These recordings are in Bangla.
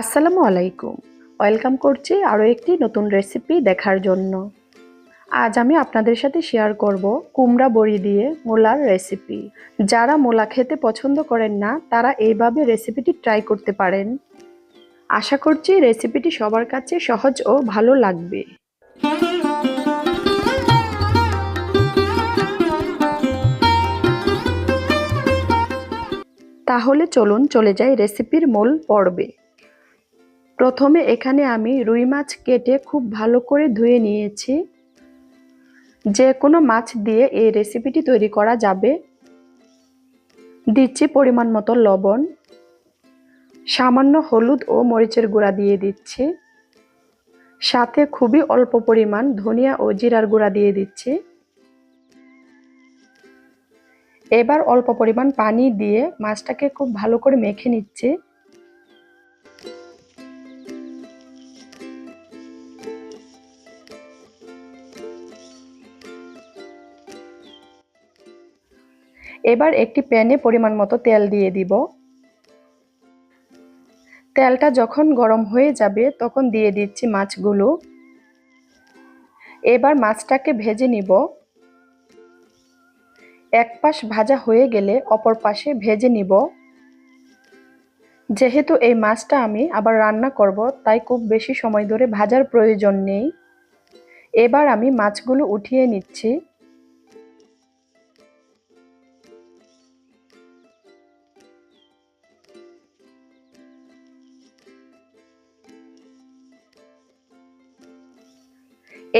আসসালামু আলাইকুম। ওয়েলকাম করছি আরও একটি নতুন রেসিপি দেখার জন্য। আজ আমি আপনাদের সাথে শেয়ার করব কুমড়া বড়ি দিয়ে মোলার রেসিপি। যারা মোলা খেতে পছন্দ করেন না, তারা এইভাবে রেসিপিটি ট্রাই করতে পারেন। আশা করছি রেসিপিটি সবার কাছে সহজ ও ভালো লাগবে। তাহলে চলুন চলে যাই রেসিপির মূল পর্বে। প্রথমে এখানে আমি রুই মাছ কেটে খুব ভালো করে ধুয়ে নিয়েছি। যে কোনো মাছ দিয়ে এই রেসিপিটি তৈরি করা যাবে। দিচ্ছি পরিমাণ মতো লবণ। সামান্য হলুদ ও মরিচের গুঁড়া দিয়ে দিচ্ছি। সাথে খুবই অল্প পরিমাণ ধনিয়া ও জিরার গুঁড়া দিয়ে দিচ্ছি। এবার অল্প পরিমাণ পানি দিয়ে মাছটাকে খুব ভালো করে মেখে নিচ্ছি। এবার একটি প্যানে পরিমাণ মতো তেল দিয়ে দিব। তেলটা যখন গরম হয়ে যাবে তখন দিয়ে দিচ্ছি মাছগুলো। এবার মাছটাকে ভেজে নিব। এক পাশ ভাজা হয়ে গেলে অপর পাশে ভেজে নিব। যেহেতু এই মাছটা আমি আবার রান্না করব, তাই খুব বেশি সময় ধরে ভাজার প্রয়োজন নেই। এবার আমি মাছগুলো উঠিয়ে নিচ্ছি।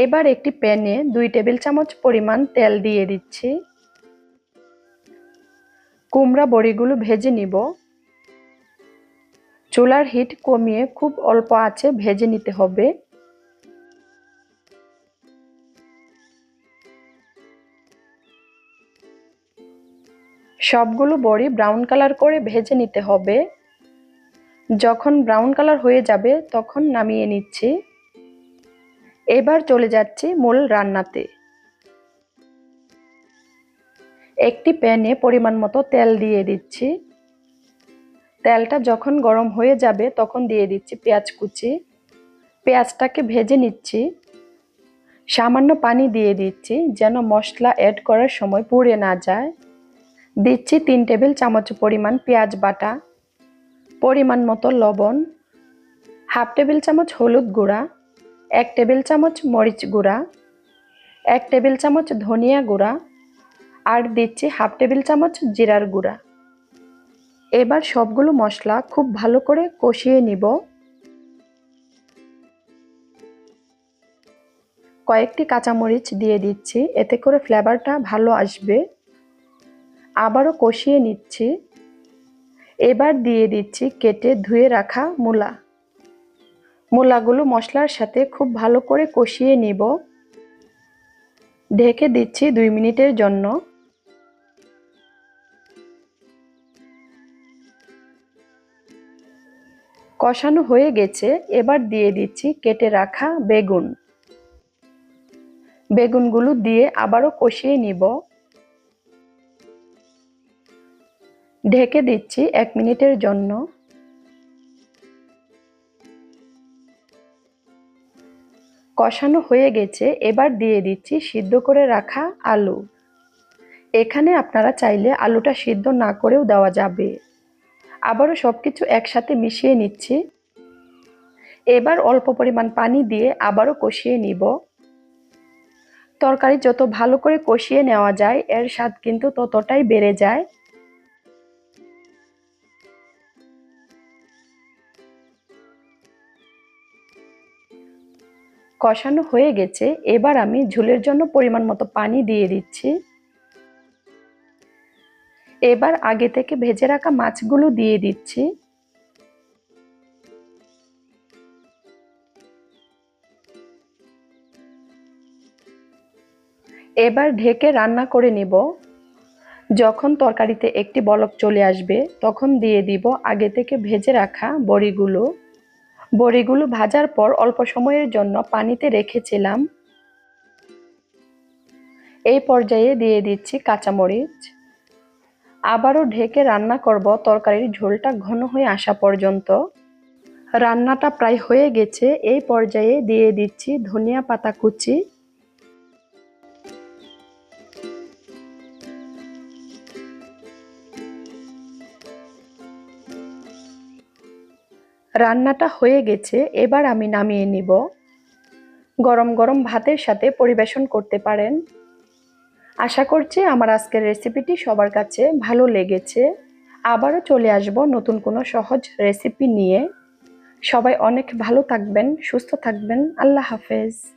এবার একটি প্যানে দুই টেবিল চামচ পরিমাণ তেল দিয়ে দিচ্ছি। কুমড়া বড়িগুলো ভেজে নিব। চুলার হিট কমিয়ে খুব অল্প আছে ভেজে নিতে হবে। সবগুলো বড়ি ব্রাউন কালার করে ভেজে নিতে হবে। যখন ব্রাউন কালার হয়ে যাবে, তখন নামিয়ে নিচ্ছি। এবার চলে যাচ্ছি মূল রান্নাতে। একটি প্যানে পরিমাণ মতো তেল দিয়ে দিচ্ছি। তেলটা যখন গরম হয়ে যাবে তখন দিয়ে দিচ্ছি পেঁয়াজ কুচি। পেঁয়াজটাকে ভেজে নিচ্ছি। সামান্য পানি দিয়ে দিচ্ছি যেন মশলা অ্যাড করার সময় পুড়ে না যায়। দিচ্ছি তিন টেবিল চামচ পরিমাণ পেঁয়াজ বাটা, পরিমাণ মতো লবণ, হাফ টেবিল চামচ হলুদ গুঁড়া এক টেবিল চামচ মরিচ গুঁড়া, এক টেবিল চামচ ধনিয়া গুঁড়া আর দিচ্ছি হাফ টেবিল চামচ জিরার গুঁড়া। এবার সবগুলো মশলা খুব ভালো করে কষিয়ে নিব। কয়েকটি কাঁচামরিচ দিয়ে দিচ্ছি, এতে করে ফ্লেভারটা ভালো আসবে। আবারও কষিয়ে নিচ্ছি। এবার দিয়ে দিচ্ছি কেটে ধুয়ে রাখা মূলা। মূলাগুলো মশলার সাথে খুব ভালো করে কষিয়ে নিব। ঢেকে দিচ্ছি দুই মিনিটের জন্য। কষানো হয়ে গেছে, এবার দিয়ে দিচ্ছি কেটে রাখা বেগুন। বেগুনগুলো দিয়ে আবারও কষিয়ে নিব। ঢেকে দিচ্ছি এক মিনিটের জন্য। কষানো হয়ে গেছে, এবার দিয়ে দিচ্ছি সিদ্ধ করে রাখা আলু। এখানে আপনারা চাইলে আলুটা সিদ্ধ না করেও দেওয়া যাবে। আবারও সব কিছু একসাথে মিশিয়ে নিচ্ছি। এবার অল্প পরিমাণ পানি দিয়ে আবারও কষিয়ে নিব। তরকারি যত ভালো করে কষিয়ে নেওয়া যায়, এর স্বাদ কিন্তু ততটাই বেড়ে যায়। কষানো হয়ে গেছে, এবার আমি ঝুলের জন্য পরিমাণ মতো পানি দিয়ে দিচ্ছি। এবার আগে থেকে ভেজে রাখা মাছগুলো দিয়ে দিচ্ছি। এবার ঢেকে রান্না করে নিব। যখন তরকারিতে একটি বলক চলে আসবে, তখন দিয়ে দিব আগে থেকে ভেজে রাখা বড়িগুলো। বড়িগুলো ভাজার পর অল্প সময়ের জন্য পানিতে রেখেছিলাম এই পর্যায়ে দিয়ে দিচ্ছি কাঁচামরিচ। আবারও ঢেকে রান্না করব তরকারির ঝোলটা ঘন হয়ে আসা পর্যন্ত। রান্নাটা প্রায় হয়ে গেছে। এই পর্যায়ে দিয়ে দিচ্ছি ধনিয়া পাতা কুচি। রান্নাটা হয়ে গেছে, এবার আমি নামিয়ে নিব। গরম গরম ভাতের সাথে পরিবেশন করতে পারেন। আশা করছি আমার আজকের রেসিপিটি সবার কাছে ভালো লেগেছে। আবারও চলে আসব নতুন কোনো সহজ রেসিপি নিয়ে। সবাই অনেক ভালো থাকবেন, সুস্থ থাকবেন। আল্লাহ হাফেজ।